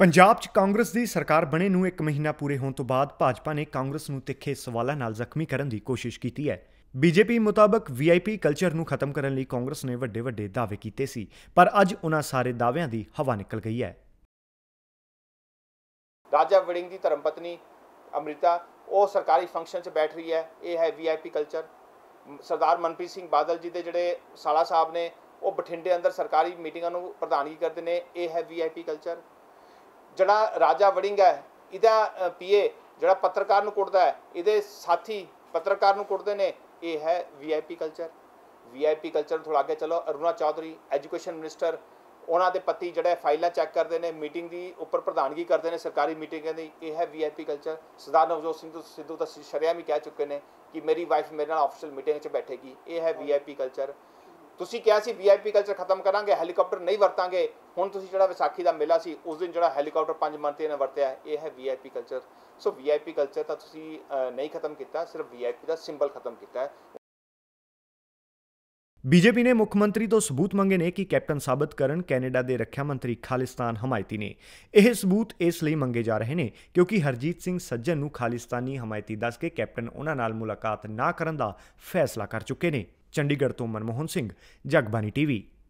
ਪੰਜਾਬ 'ਚ ਕਾਂਗਰਸ ਦੀ ਸਰਕਾਰ ਬਣੇ ਨੂੰ ਇੱਕ ਮਹੀਨਾ ਪੂਰੇ ਹੋਣ ਤੋਂ ਬਾਅਦ ਭਾਜਪਾ ਨੇ ਕਾਂਗਰਸ ਨੂੰ ਤਿੱਖੇ ਸਵਾਲਾਂ ਨਾਲ ਜ਼ਖਮੀ ਕਰਨ ਦੀ ਕੋਸ਼ਿਸ਼ ਕੀਤੀ ਹੈ। ਬੀਜੇਪੀ ਮੁਤਾਬਕ ਵੀਆਈਪੀ ਕਲਚਰ ਨੂੰ ਖਤਮ ਕਰਨ ਲਈ ਕਾਂਗਰਸ ਨੇ ਵੱਡੇ ਵੱਡੇ ਦਾਅਵੇ ਕੀਤੇ ਸੀ, ਪਰ ਅੱਜ ਉਹਨਾਂ ਸਾਰੇ ਦਾਅਵਿਆਂ ਦੀ ਹਵਾ ਨਿਕਲ ਗਈ ਹੈ। ਰਾਜਾ ਵੜਿੰਗ ਦੀ ਧਰਮਪਤਨੀ ਅੰਮ੍ਰਿਤਾ, ਉਹ ਸਰਕਾਰੀ ਫੰਕਸ਼ਨ 'ਚ ਬੈਠ ਰਹੀ ਹੈ, ਇਹ ਹੈ ਵੀਆਈਪੀ ਕਲਚਰ ਸਰਦਾਰ ਮਨਪ੍ਰੀਤ ਸਿੰਘ ਬਾਦਲ ਜੀ ਦੇ ਜਿਹੜੇ ਸਾਲਾ ਸਾਹਿਬ ਨੇ, ਉਹ ਬਠਿੰਡੇ ਅੰਦਰ ਸਰਕਾਰੀ ਮੀਟਿੰਗਾਂ ਨੂੰ ਪ੍ਰਧਾਨਗੀ ਕਰਦੇ ਨੇ, ਇਹ ਹੈ ਵੀਆਈਪੀ ਕਲਚਰ ਜਿਹੜਾ ਰਾਜਾ ਵੜਿੰਗ ਹੈ, ਇਹਦਾ ਪੀਏ ਜਿਹੜਾ ਪੱਤਰਕਾਰ ਨੂੰ ਕੁੱਟਦਾ ਹੈ, ਇਹਦੇ ਸਾਥੀ ਪੱਤਰਕਾਰ ਨੂੰ ਕੁੱਟਦੇ ਨੇ, ਇਹ ਹੈ ਵੀਆਈਪੀ ਕਲਚਰ ਵੀਆਈਪੀ ਕਲਚਰ ਥੋੜਾ ਅੱਗੇ ਚਲੋ। ਅਰੁਣਾ ਚੌਧਰੀ ਐਜੂਕੇਸ਼ਨ ਮਿਨਿਸਟਰ ਉਹਨਾਂ ਦੇ ਪਤੀ ਜਿਹੜੇ ਫਾਈਲਾਂ ਚੈੱਕ ਕਰਦੇ ਨੇ ਮੀਟਿੰਗ ਦੀ ਉੱਪਰ ਪ੍ਰਧਾਨਗੀ ਕਰਦੇ ਨੇ, ਸਰਕਾਰੀ ਮੀਟਿੰਗਾਂ ਦੀ, ਇਹ ਹੈ ਵੀਆਈਪੀ ਕਲਚਰ ਸਰਦਾਰ ਨਵਜੋਤ ਸਿੰਘ ਸਿੱਧੂ ਤਾਂ ਸ਼ਰਿਆਮ ਹੀ ਕਹਿ ਚੁੱਕੇ ਨੇ ਕਿ ਮੇਰੀ ਵਾਈਫ ਮੇਰੇ ਨਾਲ ਆਫੀਸ਼ੀਅਲ ਮੀਟਿੰਗ 'ਚ ਬੈਠੇਗੀ। ਇਹ ਹੈ ਵੀਆਈਪੀ ਕਲਚਰ ਤੁਸੀਂ ਕਿਹਾ ਸੀ ਵੀਆਈਪੀ ਕਲਚਰ ਖਤਮ ਕਰਾਂਗੇ ਹੈਲੀਕਾਪਟਰ ਨਹੀਂ ਵਰਤਾਂਗੇ, ਹੁਣ ਤੁਸੀਂ ਜਿਹੜਾ ਵਿਸਾਖੀ ਦਾ ਮੇਲਾ ਸੀ, ਉਸ ਦਿਨ ਜਿਹੜਾ ਹੈਲੀਕਾਪਟਰ ਪੰਜ ਮੰਤਰੀਆਂ ਨੇ ਵਰਤਿਆ, ਇਹ ਹੈ VIP culture so VIP culture ਤਾਂ ਤੁਸੀਂ ਨਹੀਂ ਖਤਮ ਕੀਤਾ, ਸਿਰਫ ਵੀਆਈਪੀ ਦਾ ਸਿੰਬਲ ਖਤਮ ਕੀਤਾ ਹੈ। ਬੀਜੇਪੀ ਨੇ ਮੁੱਖ ਮੰਤਰੀ ਤੋਂ ਸਬੂਤ ਮੰਗੇ ਨੇ ਕਿ ਕੈਪਟਨ ਸਾਬਤ ਕਰਨ ਕੈਨੇਡਾ ਦੇ ਰੱਖਿਆ ਮੰਤਰੀ ਖਾਲਿਸਤਾਨ ਹਮਾਇਤੀ ਨੇ। ਇਹ ਸਬੂਤ ਇਸ ਲਈ ਮੰਗੇ ਜਾ ਰਹੇ ਨੇ ਕਿਉਂਕਿ ਹਰਜੀਤ ਸਿੰਘ ਸੱਜਣ ਨੂੰ ਖਾਲਿਸਤਾਨੀ ਹਮਾਇਤੀ ਦੱਸ ਕੇ ਕੈਪਟਨ ਉਹਨਾਂ ਨਾਲ ਮੁਲਾਕਾਤ ਨਾ ਕਰਨ ਦਾ ਫੈਸਲਾ ਕਰ ਚੁੱਕੇ ਨੇ। ਚੰਡੀਗੜ੍ਹ ਤੋਂ ਮਨਮੋਹਨ ਸਿੰਘ ਜਗਬਾਨੀ ਟੀਵੀ